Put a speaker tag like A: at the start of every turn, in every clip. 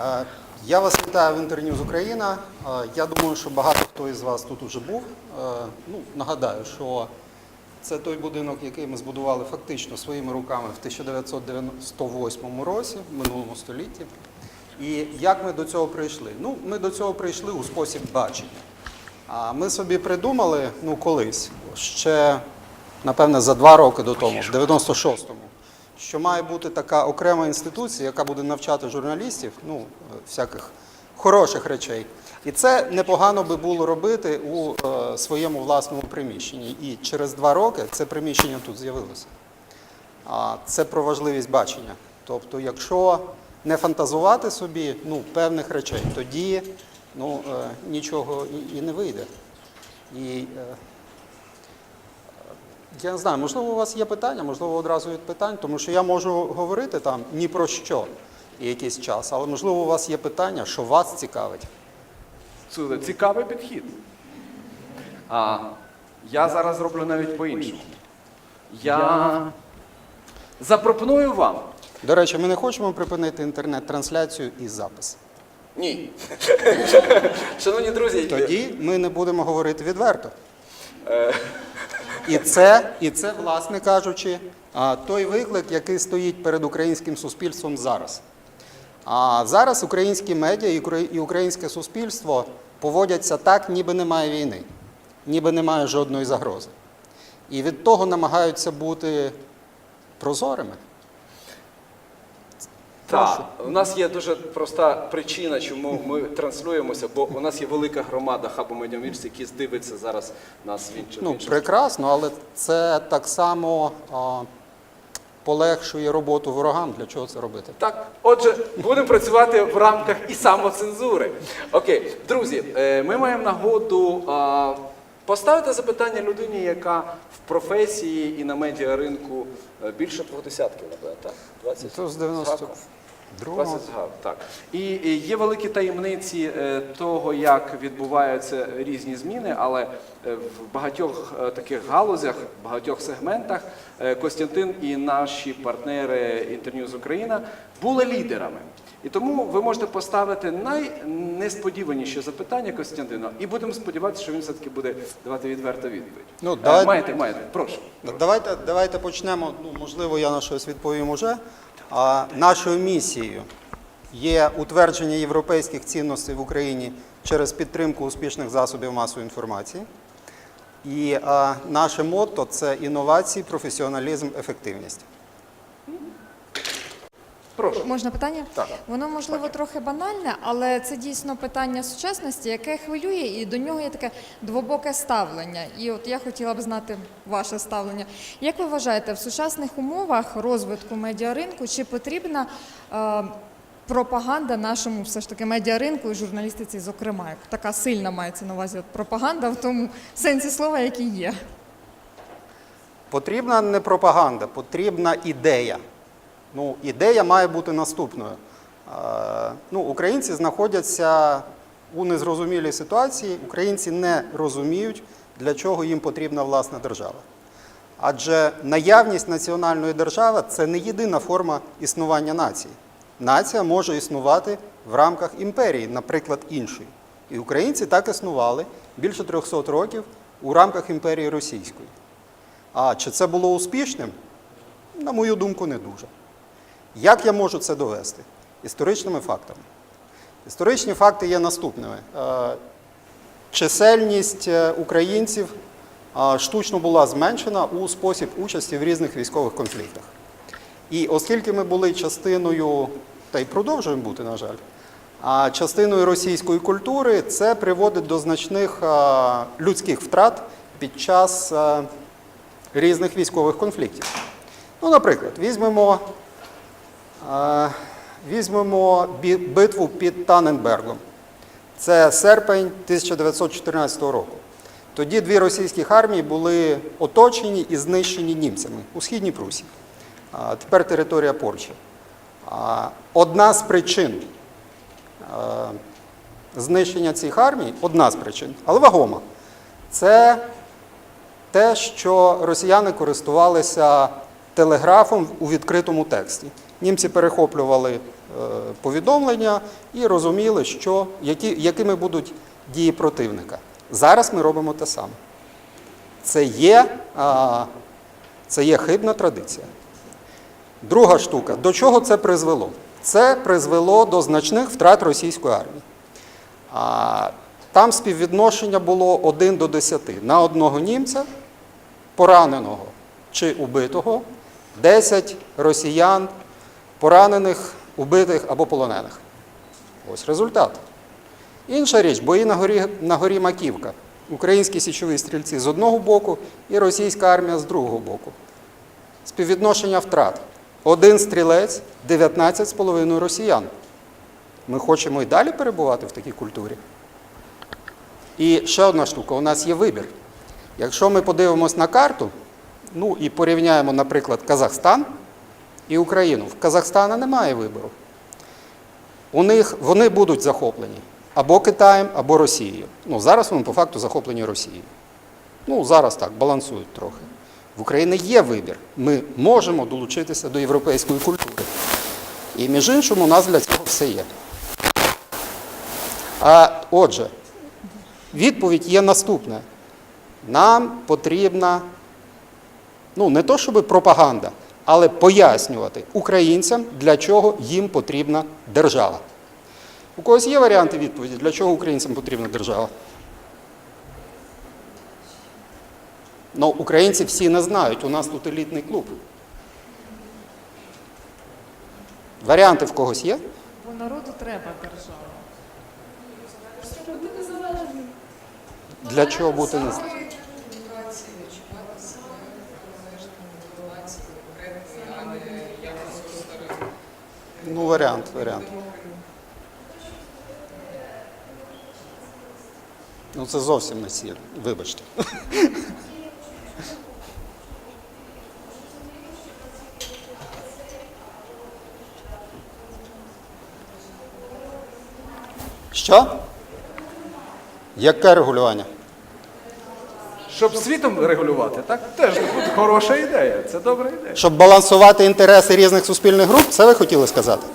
A: Е, Я вас вітаю в інтерньюз Україна. Е, Я думаю, що багато хто із вас тут уже був. Е, Ну, нагадаю, що це той будинок, який ми збудували фактично своїми руками в 1998 році, в минулому столітті. І як ми до цього прийшли? Ну, ми до цього прийшли у спосіб бачення. А ми собі придумали, ну колись, ще, напевне, за два роки до того, в 96-му, що має бути така окрема інституція, яка буде навчати журналістів, ну, е, всяких хороших речей. І це непогано би було робити у е, своєму власному приміщенні. І через два роки це приміщення тут з'явилося. А це про важливість бачення. Тобто, якщо не фантазувати собі ну, певних речей, тоді ну, е, нічого і, і не вийде. І е, я не знаю, можливо, у вас є питання, можливо, одразу від питань, тому що я можу говорити там ні про що і якийсь час, але можливо, у вас є питання, що вас цікавить.
B: Слухайте, цікавий підхід. А, я зараз зроблю навіть по-іншому. Я запропоную вам.
A: До речі, ми не хочемо припинити інтернет-трансляцію і запис.
B: Ні. Шановні друзі,
A: Тоді ми не будемо говорити відверто. І це, і це, власне кажучи, той виклик, який стоїть перед українським суспільством зараз. А зараз українські медіа і українське суспільство поводяться так, ніби немає війни, ніби немає жодної загрози. І від того намагаються бути прозорими.
B: Так, у нас є дуже проста причина, чому ми транслюємося, бо у нас є велика громада хабу медіамірс, які здивиться зараз нас в ну, інших.
A: Ну, прекрасно, але це так само а, полегшує роботу ворогам. Для чого це робити?
B: Так, отже, будемо працювати в рамках і самоцензури. Окей, друзі, е, ми маємо нагоду. А, Поставити запитання людині, яка в професії і на медіаринку е, більше двох десятків, напевно, так? 20?
A: То з
B: 90. Другого. так. І є великі таємниці е, того, як відбуваються різні зміни, але е, в багатьох е, таких галузях, в багатьох сегментах Костянтин і наші партнери Інтерньюз Україна були лідерами. І тому ви можете поставити найнесподіваніші запитання Костянтина, і будемо сподіватися, що він все-таки буде давати відверту відповідь.
A: Ну, давайте,
B: Маєте, маєте, прошу.
A: Давайте, давайте почнемо. Ну, можливо, я на щось відповім уже. Нашою місією є утвердження європейських цінностей в Україні через підтримку успішних засобів масової інформації. І наше мото це інновації, професіоналізм, ефективність.
B: Прошу.
C: Можна питання?
B: Так.
C: Воно можливо трохи банальне, але це дійсно питання сучасності, яке хвилює, і до нього є таке двобоке ставлення. І от я хотіла б знати ваше ставлення. Як ви вважаєте, в сучасних умовах розвитку медіаринку чи потрібна е, пропаганда нашому все ж таки медіаринку і журналістиці, зокрема, як така сильна мається на увазі от пропаганда в тому сенсі слова, який є?
A: Потрібна не пропаганда, потрібна ідея. Ну, ідея має бути наступною. Е, ну, українці знаходяться у незрозумілій ситуації, українці не розуміють, для чого їм потрібна власна держава. Адже наявність національної держави це не єдина форма існування нації. Нація може існувати в рамках імперії, наприклад, іншої. І українці так існували більше 300 років у рамках імперії російської. А чи це було успішним? На мою думку, не дуже. Як я можу це довести? Історичними фактами. Історичні факти є наступними. Е, Чисельність е, українців е, штучно була зменшена у спосіб участі в різних військових конфліктах. І оскільки ми були частиною, та й продовжуємо бути, на жаль, частиною російської культури, це приводить до значних людських втрат під час різних військових конфліктів. Ну, наприклад, візьмемо, візьмемо битву під Таненбергом. Це серпень 1914 року. Тоді дві російські армії були оточені і знищені німцями у Східній Прусі. Тепер територія Польщі. Одна з причин знищення цих армій, одна з причин, але вагома, це те, що росіяни користувалися телеграфом у відкритому тексті. Німці перехоплювали е, повідомлення і розуміли, що, які, якими будуть дії противника. Зараз ми робимо те саме. Це є, це є хибна традиція. Друга штука. До чого це призвело? Це призвело до значних втрат російської армії. А, там співвідношення було 1 до 10. На одного німця, пораненого чи убитого, 10 росіян, поранених, убитих або полонених. Ось результат. Інша річ, бої на горі, на горі Маківка. Українські січові стрільці з одного боку і російська армія з другого боку. Співвідношення втрат. Один стрілець, 19,5 росіян. Ми хочемо і далі перебувати в такій культурі. І ще одна штука: у нас є вибір. Якщо ми подивимось на карту, ну і порівняємо, наприклад, Казахстан і Україну. В Казахстана немає вибору. У них вони будуть захоплені або Китаєм, або Росією. Ну, зараз вони по факту захоплені Росією. Ну, зараз так, балансують трохи. В Україні є вибір. Ми можемо долучитися до європейської культури. І між іншим, у нас для цього все є. А отже, відповідь є наступна. Нам потрібна, ну не то щоб пропаганда, але пояснювати українцям, для чого їм потрібна держава. У когось є варіанти відповіді, для чого українцям потрібна держава? Ну, українці всі не знають, у нас тут елітний клуб. Варіанти в когось є?
C: Бо народу треба держава.
A: Для чого бути незалежним? Ну, варіант, варіант. Ну, це зовсім не сіль, вибачте. Що? Яке регулювання?
B: Щоб світом регулювати, так? Теж хороша ідея. Це добра ідея.
A: Щоб балансувати інтереси різних суспільних груп, це ви хотіли сказати?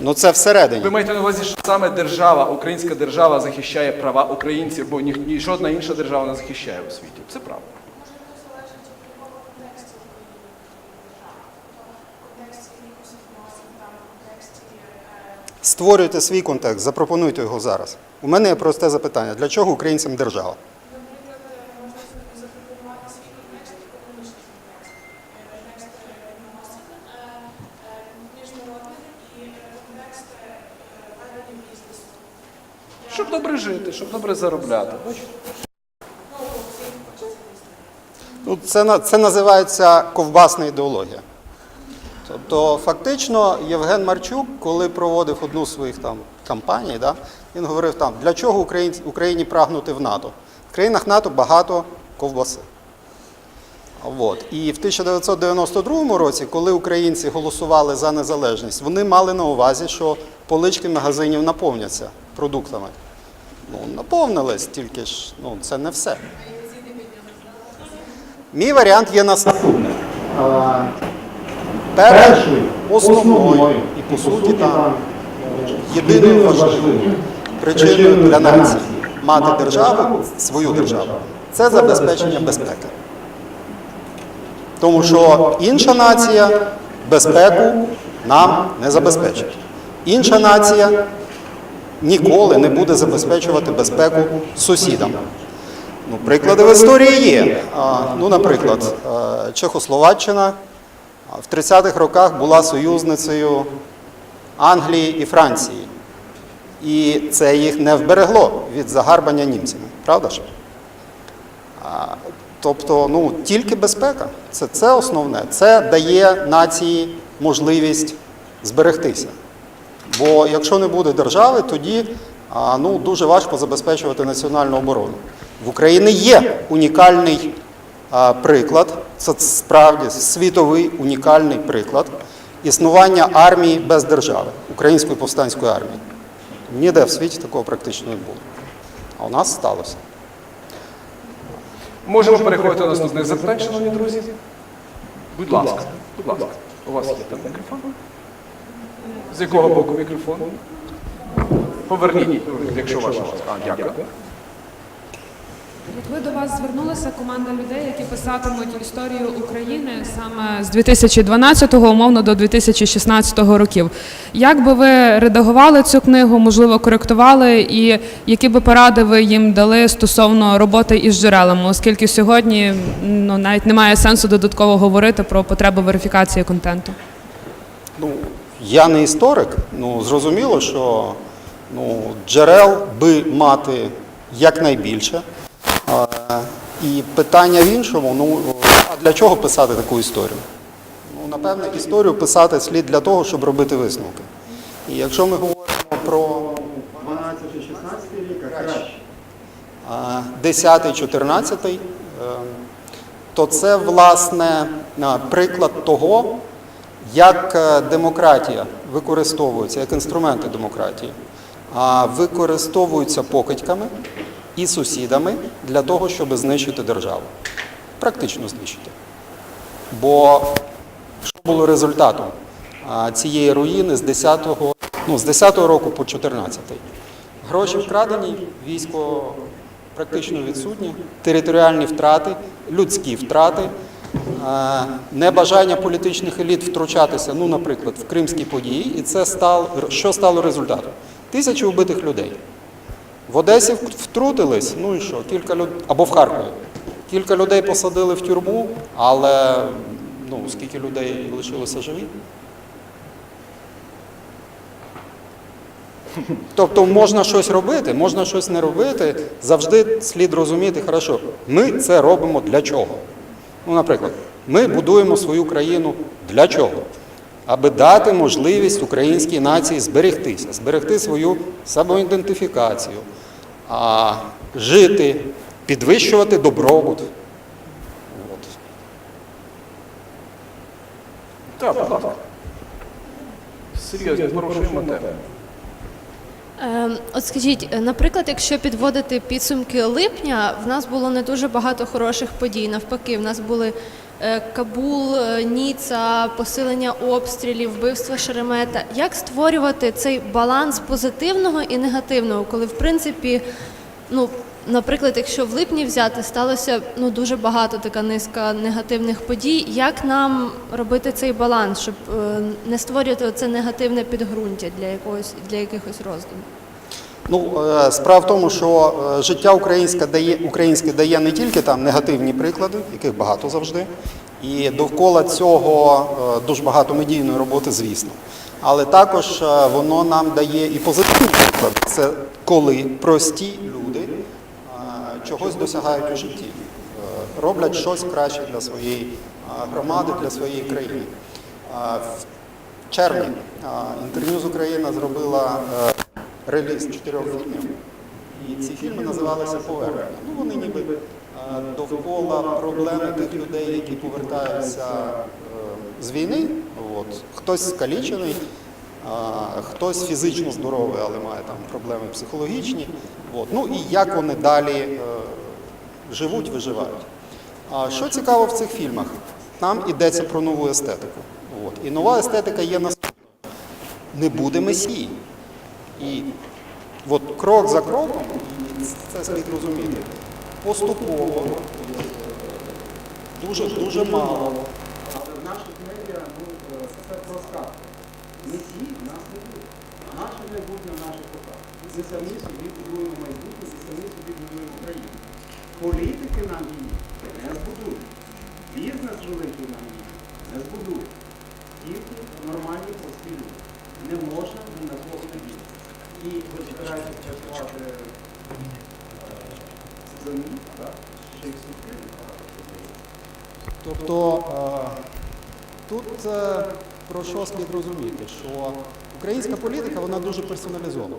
A: Ну це всередині.
B: Ви маєте на увазі, що саме держава, українська держава захищає права українців, бо ні, ні жодна інша держава не захищає у світі. Це правда.
A: Створюйте свій контекст, запропонуйте його зараз. У мене є просте запитання: для чого українцям держава?
B: Щоб добре жити, щоб добре заробляти. Бачите?
A: Ну, це, це називається ковбасна ідеологія. Тобто, фактично, Євген Марчук, коли проводив одну з своїх там кампаній, да, він говорив там, для чого Україні, Україні прагнути в НАТО? В країнах НАТО багато ковбаси. От. І в 1992 році, коли українці голосували за незалежність, вони мали на увазі, що полички магазинів наповняться продуктами. Ну, наповнились, тільки ж ну, це не все. Мій варіант є наступний. Першою, основною і по суті там єдиною важливою причиною для нації мати державу, свою державу, це забезпечення безпеки. Тому що інша нація безпеку нам не забезпечить. Інша нація ніколи не буде забезпечувати безпеку сусідам. Ну, приклади в історії є. А, Ну, наприклад, е, Чехословаччина в 30-х роках була союзницею Англії і Франції. І це їх не вберегло від загарбання німцями, правда ж? Тобто, ну, тільки безпека. Це, це основне. Це дає нації можливість зберегтися. Бо якщо не буде держави, тоді ну, дуже важко забезпечувати національну оборону. В Україні є унікальний приклад, це справді світовий унікальний приклад існування армії без держави, Української повстанської армії. Ніде в світі такого практично не було. А у нас сталося.
B: Можемо переходити до наступних запитань, шановні друзі. Будь ласка. Будь ласка, у вас є там мікрофон? З якого боку мікрофон? Поверніть, якщо ваш. А, дякую.
D: Якби до вас звернулася команда людей, які писатимуть історію України саме з 2012 умовно до 2016 років, як би ви редагували цю книгу, можливо, коректували, і які би поради ви їм дали стосовно роботи із джерелами, оскільки сьогодні ну навіть немає сенсу додатково говорити про потребу верифікації контенту?
A: Ну, я не історик, ну зрозуміло, що ну, джерел би мати якнайбільше. І питання в іншому, ну а для чого писати таку історію? Ну, напевне, історію писати слід для того, щоб робити висновки. І якщо ми говоримо про 12-16 рік, а краще, 10-14, е, то це власне приклад того, як е, демократія використовується, як інструменти демократії, а використовуються покидьками і сусідами для того, щоб знищити державу. Практично знищити. Бо що було результатом цієї руїни з 10-го, ну, з 10-го року по 14-й? Гроші вкрадені, військо практично відсутнє, територіальні втрати, людські втрати, небажання політичних еліт втручатися, ну, наприклад, в кримські події, і це стало, що стало результатом? Тисячі вбитих людей. В Одесі втрутились, ну і що, кілька людей, або в Харкові. Кілька людей посадили в тюрму, але ну, скільки людей лишилося живі? Тобто можна щось робити, можна щось не робити. Завжди слід розуміти, хорошо, ми це робимо для чого? Ну, наприклад, ми будуємо свою країну для чого? Аби дати можливість українській нації зберегтися, зберегти свою самоідентифікацію, а, жити, підвищувати добробут. От.
B: Так, будь ласка. Серйозно, порушуємо тему.
E: Ем, От скажіть, е, наприклад, якщо підводити підсумки липня, в нас було не дуже багато хороших подій. Навпаки, в нас були Кабул, е, Ніца, посилення обстрілів, вбивство Шеремета. Як створювати цей баланс позитивного і негативного, коли в принципі, ну наприклад, якщо в липні взяти, сталося ну дуже багато така низка негативних подій. Як нам робити цей баланс, щоб е, не створювати це негативне підґрунтя для якогось для якихось роздумів?
A: Ну, е, справа в тому, що е, життя українське дає, українське дає не тільки там негативні приклади, яких багато завжди, і довкола цього е, дуже багато медійної роботи, звісно. Але також воно нам дає і позитивний приклад. Це коли прості люди чогось досягають у житті, роблять щось краще для своєї громади, для своєї країни. В червні е, Інтерньюз Україна зробила реліз чотирьох фільмів, і ці фільми називалися Повернення. Ну, вони ніби е, довкола проблеми тих людей, які повертаються е, з війни. От. Хтось скалічений, хтось фізично здоровий, але має там проблеми психологічні. От. Ну і як вони далі е, живуть, виживають. А що цікаво в цих фільмах? Там йдеться про нову естетику. От. І нова естетика є наступна. Не буде месії. І от крок за кроком, це слід розуміти, поступово, дуже, дуже мало. Але в наших медіа ну, це проста. Месії в нас не буде. Наше майбутнє в наших руках. Ми самі собі будуємо майбутнє, ми самі собі будуємо країну. Політики нам її не збудують. Бізнес великий нам її не збудує. Тільки нормальні прості. Не можна ні на кого надіятися. І ви збираєтесь працювати в землі, так? Тобто е, тут е, про що слід розуміти, що українська політика вона дуже персоналізована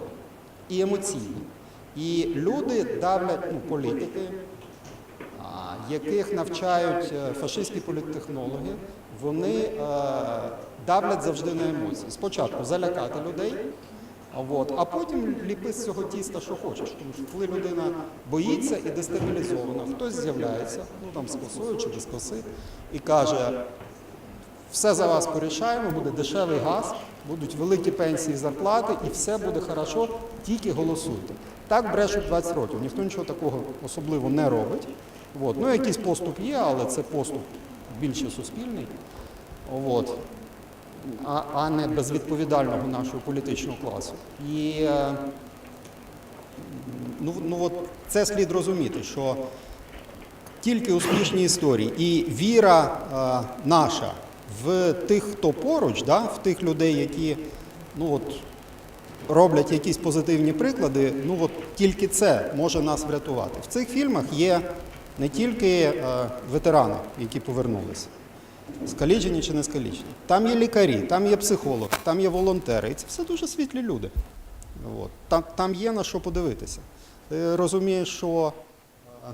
A: і емоційна. І люди давлять ну, політики, яких навчають е, фашистські політтехнологи, вони е, давлять завжди на емоції. Спочатку залякати людей, а от, а потім ліпи з цього тіста, що хочеш. Тому що коли людина боїться і дестабілізована, хтось з'являється, ну там з косою чи без коси, і каже, все за вас порішаємо, буде дешевий газ, будуть великі пенсії, зарплати, і все буде хорошо, тільки голосуйте. Так брешуть 20 років. Ніхто нічого такого особливо не робить. От. Ну, якийсь поступ є, але це поступ більше суспільний. От. А, а не безвідповідального нашого політичного класу. І е, ну, ну от це слід розуміти, що тільки успішні історії і віра е, наша в тих, хто поруч, да, в тих людей, які ну, от, роблять якісь позитивні приклади, ну от тільки це може нас врятувати. В цих фільмах є не тільки е, ветерани, які повернулися, скалічені чи не скалічені. Там є лікарі, там є психологи, там є волонтери. І це все дуже світлі люди. От. Там, там є на що подивитися. Ти розумієш, що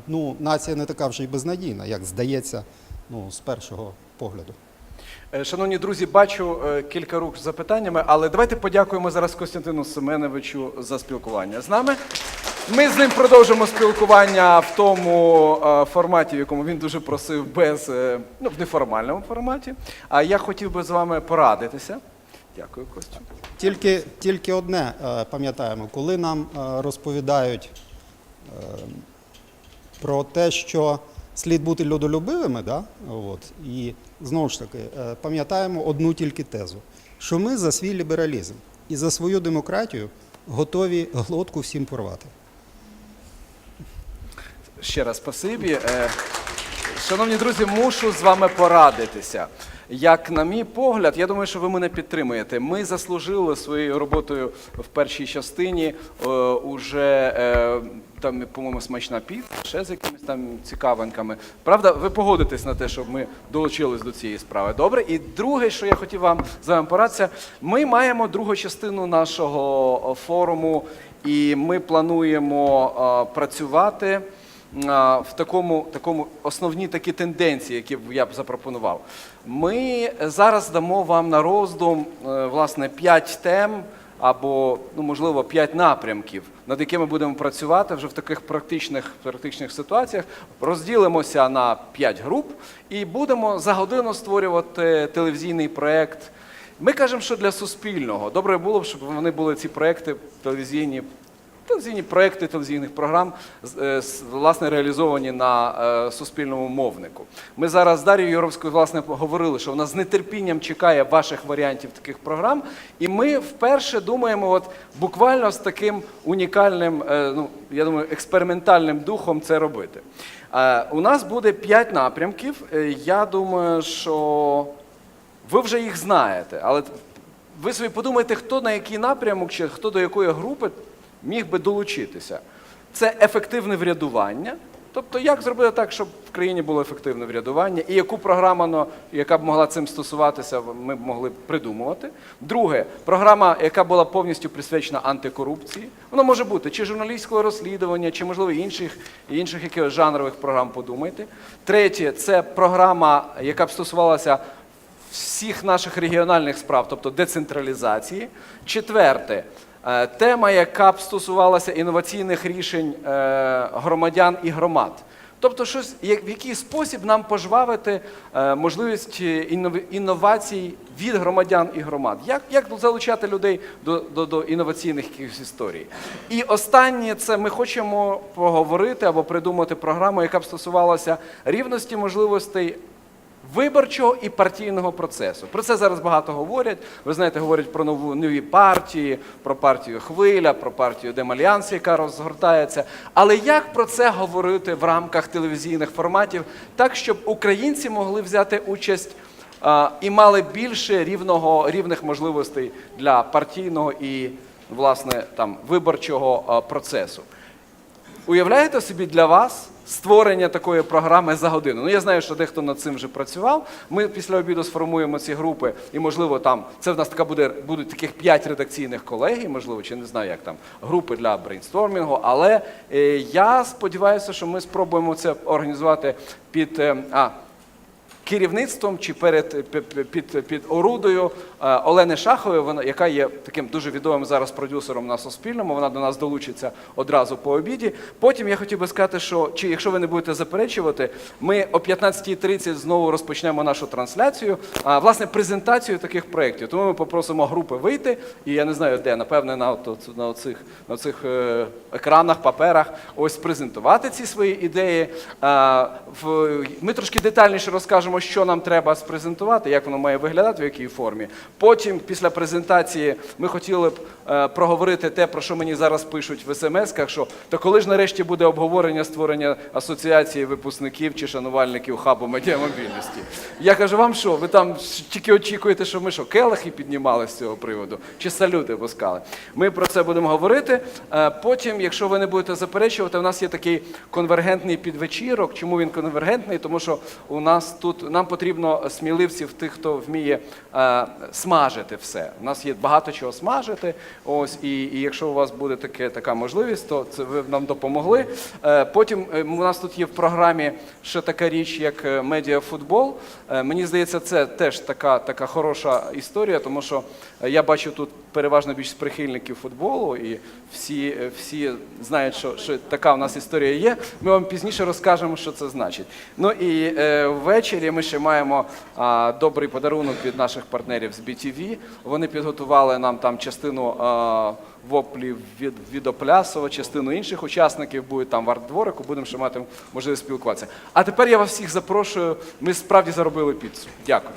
A: ну, нація не така вже й безнадійна, як здається ну, з першого погляду.
B: Е, Шановні друзі, бачу е, кілька рук з запитаннями, але давайте подякуємо зараз Костянтину Семеновичу за спілкування з нами. Ми з ним продовжимо спілкування в тому е, форматі, в якому він дуже просив, без е, ну, в неформальному форматі. А я хотів би з вами порадитися. Дякую, Костю.
A: Тільки, тільки одне е, пам'ятаємо, коли нам розповідають про те, що слід бути людолюбивими, да? от, і знову ж таки пам'ятаємо одну тільки тезу, що ми за свій лібералізм і за свою демократію готові глотку всім порвати.
B: Ще раз спасибі. Е, Шановні друзі, мушу з вами порадитися. Як на мій погляд, я думаю, що ви мене підтримуєте. Ми заслужили своєю роботою в першій частині е, уже е, там, по-моєму, смачна піца, ще з якимись там цікавинками. Правда, ви погодитесь на те, щоб ми долучились до цієї справи. Добре. І друге, що я хотів вам з вами порадитися, ми маємо другу частину нашого форуму, і ми плануємо працювати в такому, такому основні такі тенденції, які б я б запропонував. Ми зараз дамо вам на роздум е, власне п'ять тем або, ну можливо, п'ять напрямків, над якими будемо працювати вже в таких практичних, практичних ситуаціях. Розділимося на п'ять груп і будемо за годину створювати телевізійний проєкт. Ми кажемо, що для суспільного. Добре було б, щоб вони були ці проекти телевізійні телевізійні проекти телевізійних програм е, власне реалізовані на е, суспільному мовнику. Ми зараз з Дар'єю Юровською власне говорили, що вона з нетерпінням чекає ваших варіантів таких програм, і ми вперше думаємо, от буквально з таким унікальним, е, ну я думаю, експериментальним духом це робити. У нас буде п'ять напрямків. Я думаю, що ви вже їх знаєте, але ви собі подумайте, хто на який напрямок чи хто до якої групи міг би долучитися. Це ефективне врядування. Тобто, як зробити так, щоб в країні було ефективне врядування, і яку програму, яка б могла цим стосуватися, ми б могли б придумувати. Друге, програма, яка була повністю присвячена антикорупції. Вона може бути чи журналістського розслідування, чи, можливо, інших, інших якихось жанрових програм, подумайте. Третє, це програма, яка б стосувалася всіх наших регіональних справ, тобто децентралізації. Четверте, тема, яка б стосувалася інноваційних рішень е, громадян і громад. Тобто, щось, в який спосіб нам пожвавити е, можливість е, інновацій від громадян і громад? Як, як залучати людей до, до, до інноваційних якихось історій? І останнє це ми хочемо поговорити або придумати програму, яка б стосувалася рівності можливостей виборчого і партійного процесу. Про це зараз багато говорять. Ви знаєте, говорять про нову нові партії, про партію Хвиля, про партію Демальянс, яка розгортається. Але як про це говорити в рамках телевізійних форматів, так щоб українці могли взяти участь і мали більше рівного рівних можливостей для партійного і власне там виборчого процесу? Уявляєте собі для вас створення такої програми за годину? Ну я знаю, що дехто над цим вже працював. Ми після обіду сформуємо ці групи, і можливо там це в нас така буде будуть таких п'ять редакційних колегій, можливо, чи не знаю, як там групи для брейнстормінгу. Але е, я сподіваюся, що ми спробуємо це організувати під е, а. Керівництвом чи перед під, під, під орудою е, Олени Шахової, яка є таким дуже відомим зараз продюсером на Суспільному. Вона до нас долучиться одразу по обіді. Потім я хотів би сказати, що чи якщо ви не будете заперечувати, ми о 15.30 знову розпочнемо нашу трансляцію. А власне презентацію таких проєктів. Тому ми попросимо групи вийти, і я не знаю де, напевне, на на оцих на цих е, екранах, паперах, ось презентувати ці свої ідеї. Ми трошки детальніше розкажемо, що нам треба спрезентувати, як воно має виглядати, в якій формі. Потім, після презентації, ми хотіли б е, проговорити те, про що мені зараз пишуть в смс-ках, що то коли ж нарешті буде обговорення створення асоціації випускників чи шанувальників хабу медіамобільності. Я кажу, вам що, ви там тільки очікуєте, що ми що, келихи піднімали з цього приводу, чи салюти пускали. Ми про це будемо говорити. Е, Потім, якщо ви не будете заперечувати, у нас є такий конвергентний підвечірок. Чому він конвергентний? Тому що у нас тут нам потрібно сміливців, тих, хто вміє е, смажити все. У нас є багато чого смажити. Ось і, і якщо у вас буде таке, така можливість, то це ви нам допомогли. Е, Потім е, у нас тут є в програмі ще така річ, як е, медіафутбол. Е, Мені здається, це теж така, така хороша історія, тому що е, я бачу тут переважно більш прихильників футболу, і всі, е, всі знають, що, що така у нас історія є. Ми вам пізніше розкажемо, що це значить. Ну і е, ввечері ми ще маємо а, добрий подарунок від наших партнерів з BTV. Вони підготували нам там частину. А, воплів від, відоплясова, частину інших учасників буде там в арт-дворику, будемо ще мати можливість спілкуватися. А тепер я вас всіх запрошую. Ми справді заробили піцу. Дякую.